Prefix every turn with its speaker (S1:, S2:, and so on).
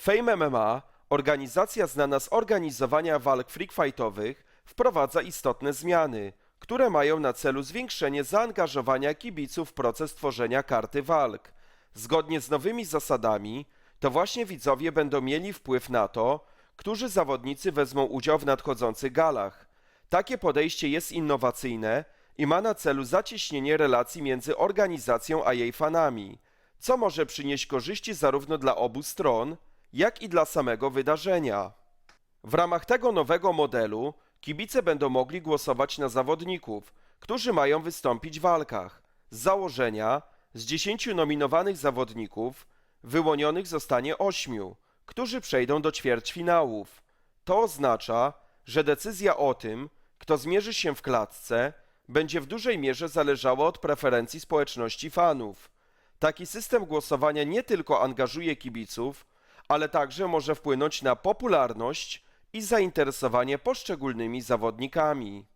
S1: Fame MMA, organizacja znana z organizowania walk freakfightowych, wprowadza istotne zmiany, które mają na celu zwiększenie zaangażowania kibiców w proces tworzenia karty walk. Zgodnie z nowymi zasadami, to właśnie widzowie będą mieli wpływ na to, którzy zawodnicy wezmą udział w nadchodzących galach. Takie podejście jest innowacyjne i ma na celu zacieśnienie relacji między organizacją a jej fanami, co może przynieść korzyści zarówno dla obu stron, jak i dla samego wydarzenia. W ramach tego nowego modelu kibice będą mogli głosować na zawodników, którzy mają wystąpić w walkach. Z założenia z 10 nominowanych zawodników wyłonionych zostanie 8, którzy przejdą do ćwierćfinałów. To oznacza, że decyzja o tym, kto zmierzy się w klatce, będzie w dużej mierze zależała od preferencji społeczności fanów. Taki system głosowania nie tylko angażuje kibiców, ale także może wpłynąć na popularność i zainteresowanie poszczególnymi zawodnikami.